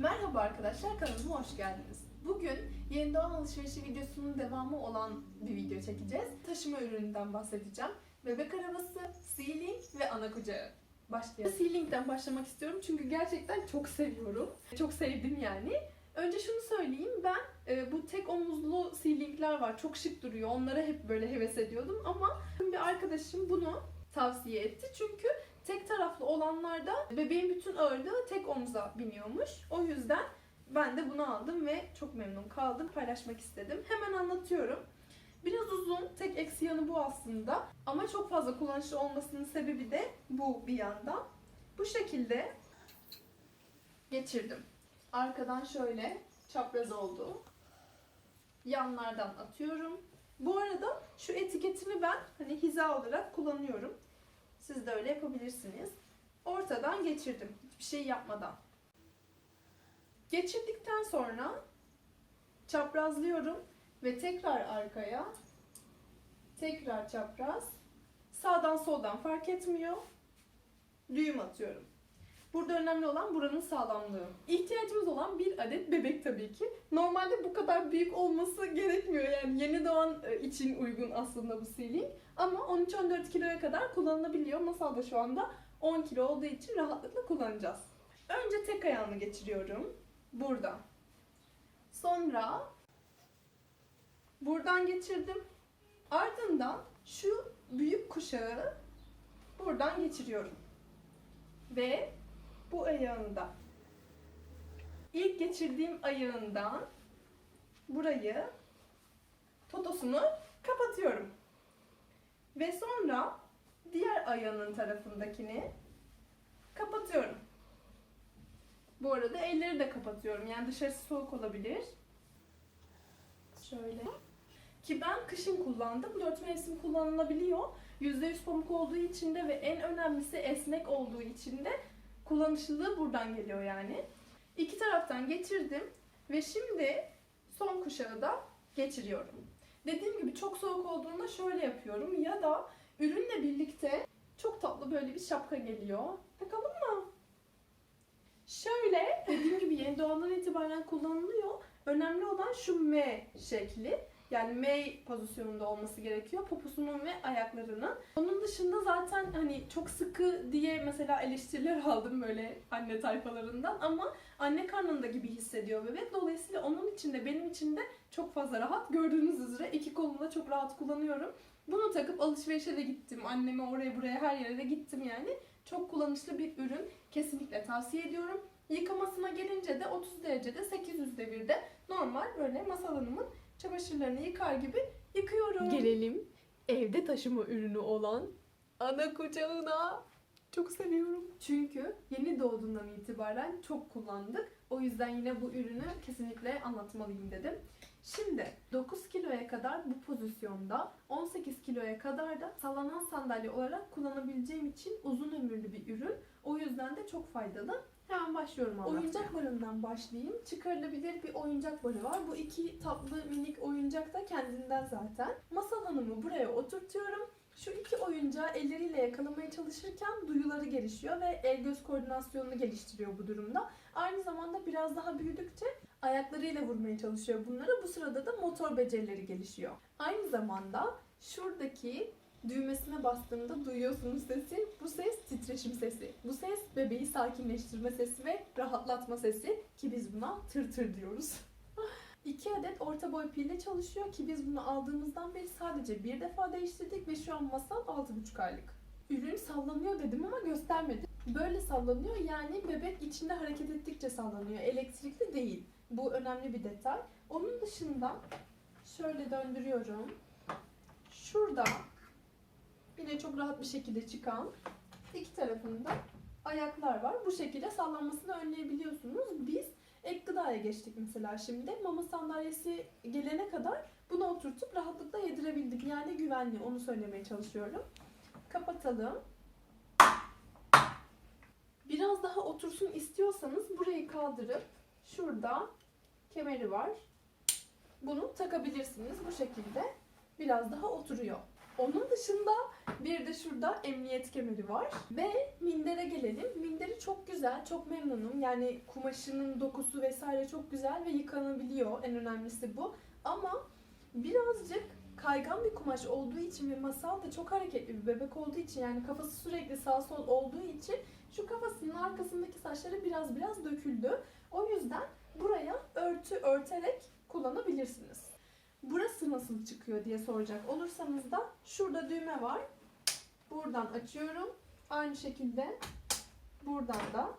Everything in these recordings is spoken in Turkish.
Merhaba arkadaşlar kanalıma hoş geldiniz. Bugün yeni doğan alışverişi videosunun devamı olan bir video çekeceğiz. Taşıma ürününden bahsedeceğim. Bebek arabası, ceiling ve ana kucağı. Başlayalım. Ceiling'den başlamak istiyorum çünkü gerçekten çok seviyorum. Çok sevdim yani. Önce şunu söyleyeyim ben e, bu tek omuzlu ceilingler var çok şık duruyor onlara hep böyle heves ediyordum ama bir arkadaşım bunu tavsiye etti çünkü tek taraflı olanlarda bebeğin bütün ağırlığı tek omuza biniyormuş. O yüzden ben de bunu aldım ve çok memnun kaldım. Paylaşmak istedim. Hemen anlatıyorum. Biraz uzun, tek eksi yanı bu aslında. Ama çok fazla kullanışlı olmasının sebebi de bu bir yandan. Bu şekilde geçirdim. Arkadan şöyle çapraz oldu. Yanlardan atıyorum. Bu arada şu etiketini ben hani hiza olarak kullanıyorum. Siz de öyle yapabilirsiniz. Ortadan geçirdim. Hiçbir şey yapmadan. Geçirdikten sonra çaprazlıyorum ve tekrar arkaya tekrar çapraz sağdan soldan fark etmiyor. Düğüm atıyorum. Burada önemli olan buranın sağlamlığı. İhtiyacımız olan bir adet bebek tabii ki. Normalde bu kadar büyük olması gerekmiyor. Yani yeni doğan e, için uygun aslında bu ceiling. Ama 13-14 kiloya kadar kullanılabiliyor. Masal da şu anda 10 kilo olduğu için rahatlıkla kullanacağız. Önce tek ayağını geçiriyorum. Buradan. Sonra buradan geçirdim. Ardından şu büyük kuşağı buradan geçiriyorum. Ve bu ayağında ilk geçirdiğim ayağından burayı totosunu kapatıyorum. Ve sonra diğer ayağının tarafındakini kapatıyorum. Bu arada elleri de kapatıyorum. Yani dışarısı soğuk olabilir. Şöyle. Ki ben kışın kullandım. Dört mevsim kullanılabiliyor. %100 pamuk olduğu için de ve en önemlisi esnek olduğu için de kullanışlılığı buradan geliyor yani. İki taraftan geçirdim ve şimdi son kuşağı da geçiriyorum. Dediğim gibi çok soğuk olduğunda şöyle yapıyorum ya da ürünle birlikte çok tatlı böyle bir şapka geliyor. Takalım mı? Şöyle dediğim gibi yeni doğandan itibaren kullanılıyor. Önemli olan şu M şekli. Yani M pozisyonunda olması gerekiyor. Poposunun ve ayaklarının. Onun dışında zaten hani çok sıkı diye mesela eleştiriler aldım böyle anne tayfalarından ama anne karnında gibi hissediyor bebek. Dolayısıyla onun için de benim için de çok fazla rahat. Gördüğünüz üzere iki kolumla çok rahat kullanıyorum. Bunu takıp alışverişe de gittim. Anneme oraya buraya her yere de gittim yani. Çok kullanışlı bir ürün. Kesinlikle tavsiye ediyorum. Yıkamasına gelince de 30 derecede 800 devirde normal böyle masal hanımın çamaşırlarını yıkar gibi yıkıyorum. Gelelim evde taşıma ürünü olan ana kucağına. Çok seviyorum. Çünkü yeni doğduğundan itibaren çok kullandık. O yüzden yine bu ürünü kesinlikle anlatmalıyım dedim. Şimdi 9 kiloya kadar bu pozisyonda, 18 kiloya kadar da sallanan sandalye olarak kullanabileceğim için uzun ömürlü bir. O yüzden de çok faydalı. Hemen başlıyorum anlatmaya. Oyuncak barından başlayayım. Çıkarılabilir bir oyuncak barı var. Bu iki tatlı minik oyuncak da kendinden zaten. Masal Hanım'ı buraya oturtuyorum. Şu iki oyuncağı elleriyle yakalamaya çalışırken duyuları gelişiyor ve el göz koordinasyonunu geliştiriyor bu durumda. Aynı zamanda biraz daha büyüdükçe ayaklarıyla vurmaya çalışıyor bunları. Bu sırada da motor becerileri gelişiyor. Aynı zamanda şuradaki düğmesine bastığımda duyuyorsunuz sesi. Bu ses titreşim sesi. Bu ses bebeği sakinleştirme sesi ve rahatlatma sesi ki biz buna tır tır diyoruz. 2 adet orta boy pille çalışıyor ki biz bunu aldığımızdan beri sadece bir defa değiştirdik ve şu an masal 6,5 aylık. Ürün sallanıyor dedim ama göstermedim. Böyle sallanıyor yani bebek içinde hareket ettikçe sallanıyor. Elektrikli değil. Bu önemli bir detay. Onun dışında şöyle döndürüyorum. Şurada yine çok rahat bir şekilde çıkan iki tarafında ayaklar var. Bu şekilde sallanmasını önleyebiliyorsunuz. Biz ek gıdaya geçtik mesela şimdi. Mama sandalyesi gelene kadar bunu oturtup rahatlıkla yedirebildik. Yani güvenli onu söylemeye çalışıyorum. Kapatalım. Biraz daha otursun istiyorsanız burayı kaldırıp şurada kemeri var. Bunu takabilirsiniz bu şekilde. Biraz daha oturuyor. Onun dışında bir de şurada emniyet kemeri var. Ve mindere gelelim. Minderi çok güzel, çok memnunum. Yani kumaşının dokusu vesaire çok güzel ve yıkanabiliyor. En önemlisi bu. Ama birazcık kaygan bir kumaş olduğu için ve masal da çok hareketli bir bebek olduğu için yani kafası sürekli sağ sol olduğu için şu kafasının arkasındaki saçları biraz biraz döküldü. O yüzden buraya örtü örterek kullanabilirsiniz. Burası nasıl çıkıyor diye soracak olursanız da şurada düğme var. Buradan açıyorum. Aynı şekilde buradan da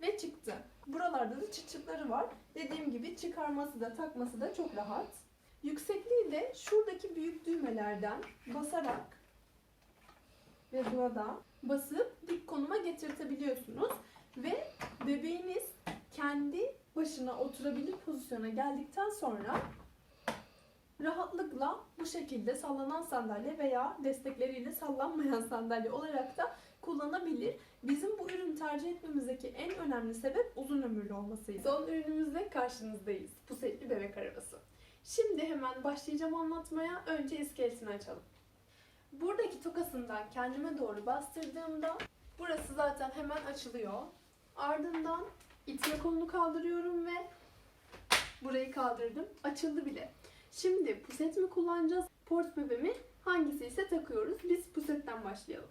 ve çıktı. Buralarda da çıt çıtları var. Dediğim gibi çıkarması da takması da çok rahat. Yüksekliği de şuradaki büyük düğmelerden basarak ve burada basıp dik konuma getirtebiliyorsunuz. Ve bebeğiniz kendi başına oturabilir pozisyona geldikten sonra rahatlıkla bu şekilde sallanan sandalye veya destekleriyle sallanmayan sandalye olarak da kullanabilir. Bizim bu ürünü tercih etmemizdeki en önemli sebep uzun ömürlü olmasıydı. Son ürünümüzle karşınızdayız. Pusetli bebek arabası. Şimdi hemen başlayacağım anlatmaya. Önce iskeletini açalım. Buradaki tokasından kendime doğru bastırdığımda burası zaten hemen açılıyor. Ardından itme kolunu kaldırıyorum ve burayı kaldırdım. Açıldı bile. Şimdi puset mi kullanacağız? Port bebe mi? Hangisi ise takıyoruz. Biz pusetten başlayalım.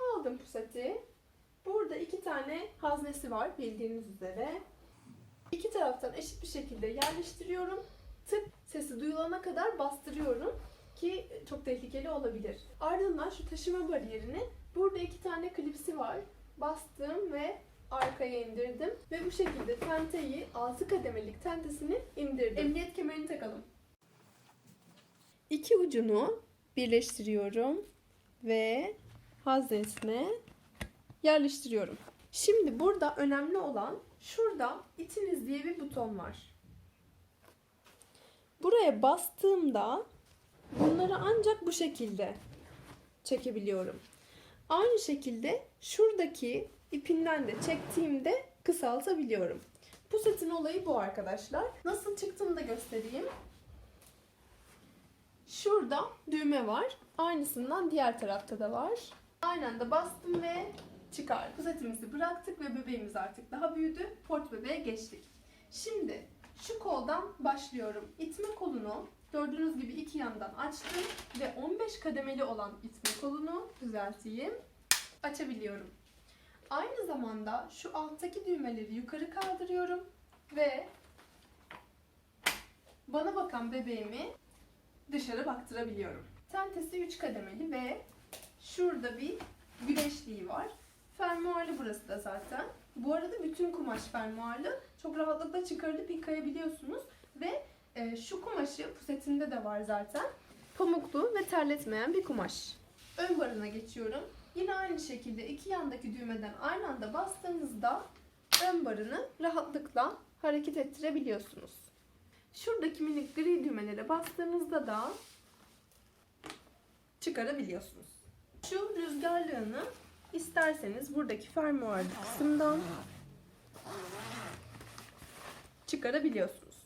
Aldım puseti. Burada iki tane haznesi var bildiğiniz üzere. İki taraftan eşit bir şekilde yerleştiriyorum. Tık sesi duyulana kadar bastırıyorum ki çok tehlikeli olabilir. Ardından şu taşıma bariyerini burada iki tane klipsi var. Bastım ve arkaya indirdim ve bu şekilde tenteyi 6 kademelik tentesini indirdim. Emniyet kemerini takalım. İki ucunu birleştiriyorum ve haznesine yerleştiriyorum. Şimdi burada önemli olan şurada itiniz diye bir buton var. Buraya bastığımda bunları ancak bu şekilde çekebiliyorum. Aynı şekilde şuradaki ipinden de çektiğimde kısaltabiliyorum. Pusetin olayı bu arkadaşlar. Nasıl çıktığını da göstereyim. Şurada düğme var. Aynısından diğer tarafta da var. Aynı anda bastım ve çıkar. Pusetimizi bıraktık ve bebeğimiz artık daha büyüdü. Port bebeğe geçtik. Şimdi şu koldan başlıyorum. İtme kolunu gördüğünüz gibi iki yandan açtım ve 15 kademeli olan itme kolunu düzelteyim. Açabiliyorum. Aynı zamanda şu alttaki düğmeleri yukarı kaldırıyorum ve bana bakan bebeğimi dışarı baktırabiliyorum. Tentesi 3 kademeli ve şurada bir güneşliği var. Fermuarlı burası da zaten. Bu arada bütün kumaş fermuarlı. Çok rahatlıkla çıkarılıp yıkayabiliyorsunuz. Ve e, şu kumaşı pusetinde de var zaten. Pamuklu ve terletmeyen bir kumaş. Ön barına geçiyorum. Yine aynı şekilde iki yandaki düğmeden aynı anda bastığınızda ön barını rahatlıkla hareket ettirebiliyorsunuz. Şuradaki minik gri düğmelere bastığınızda da çıkarabiliyorsunuz. Şu rüzgarlığını isterseniz buradaki fermuarlı kısımdan çıkarabiliyorsunuz.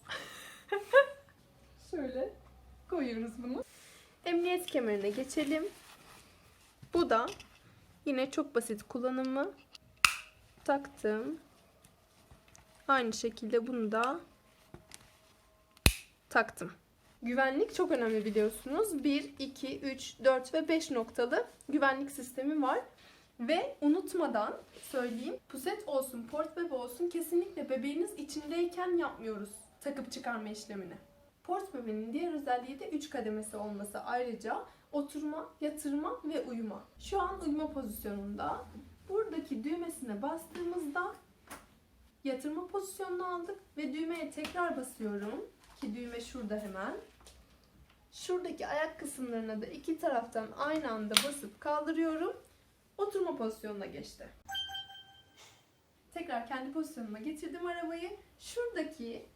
Şöyle koyuyoruz bunu. Emniyet kemerine geçelim. Bu da yine çok basit kullanımı. Taktım. Aynı şekilde bunu da taktım. Güvenlik çok önemli biliyorsunuz. 1, 2, 3, 4 ve 5 noktalı güvenlik sistemi var. Ve unutmadan söyleyeyim, puset olsun, port bebe olsun kesinlikle bebeğiniz içindeyken yapmıyoruz takıp çıkarma işlemini. Port bebenin diğer özelliği de 3 kademesi olması. Ayrıca oturma, yatırma ve uyuma. Şu an uyuma pozisyonunda. Buradaki düğmesine bastığımızda yatırma pozisyonunu aldık ve düğmeye tekrar basıyorum ki düğme şurada hemen. Şuradaki ayak kısımlarına da iki taraftan aynı anda basıp kaldırıyorum. Oturma pozisyonuna geçti. Tekrar kendi pozisyonuma getirdim arabayı. Şuradaki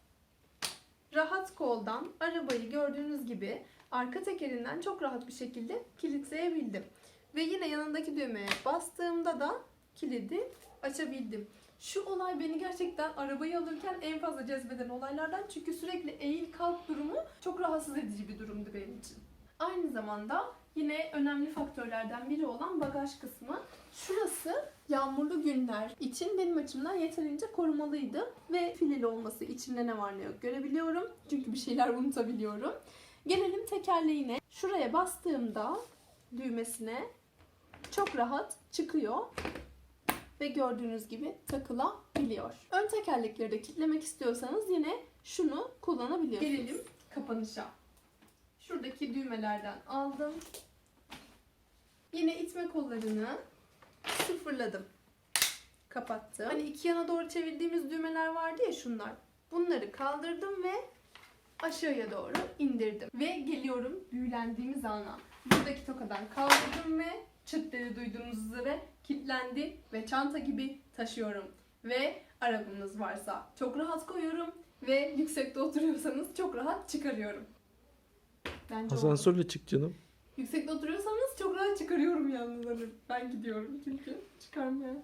rahat koldan arabayı gördüğünüz gibi arka tekerinden çok rahat bir şekilde kilitleyebildim. Ve yine yanındaki düğmeye bastığımda da kilidi açabildim. Şu olay beni gerçekten arabayı alırken en fazla cezbeden olaylardan çünkü sürekli eğil kalk durumu çok rahatsız edici bir durumdu benim için. Aynı zamanda yine önemli faktörlerden biri olan bagaj kısmı. Şurası yağmurlu günler için benim açımdan yeterince korumalıydı ve fileli olması içinde ne var ne yok görebiliyorum. Çünkü bir şeyler unutabiliyorum. Gelelim tekerleğine. Şuraya bastığımda düğmesine çok rahat çıkıyor ve gördüğünüz gibi takılabiliyor. Ön tekerlekleri de kilitlemek istiyorsanız yine şunu kullanabiliyorsunuz. Gelelim kapanışa. Şuradaki düğmelerden aldım. Yine itme kollarını sıfırladım. Kapattım. Hani iki yana doğru çevirdiğimiz düğmeler vardı ya şunlar. Bunları kaldırdım ve aşağıya doğru indirdim. Ve geliyorum büyülendiğimiz ana. Buradaki tokadan kaldırdım ve çıt dedi duyduğunuz üzere kilitlendi ve çanta gibi taşıyorum. Ve arabamız varsa çok rahat koyuyorum ve yüksekte oturuyorsanız çok rahat çıkarıyorum. Bence oldu. Asansörle çık canım. Yüksekte oturuyorsanız çok rahat çıkarıyorum yalnız hani ben gidiyorum çünkü çıkarmaya.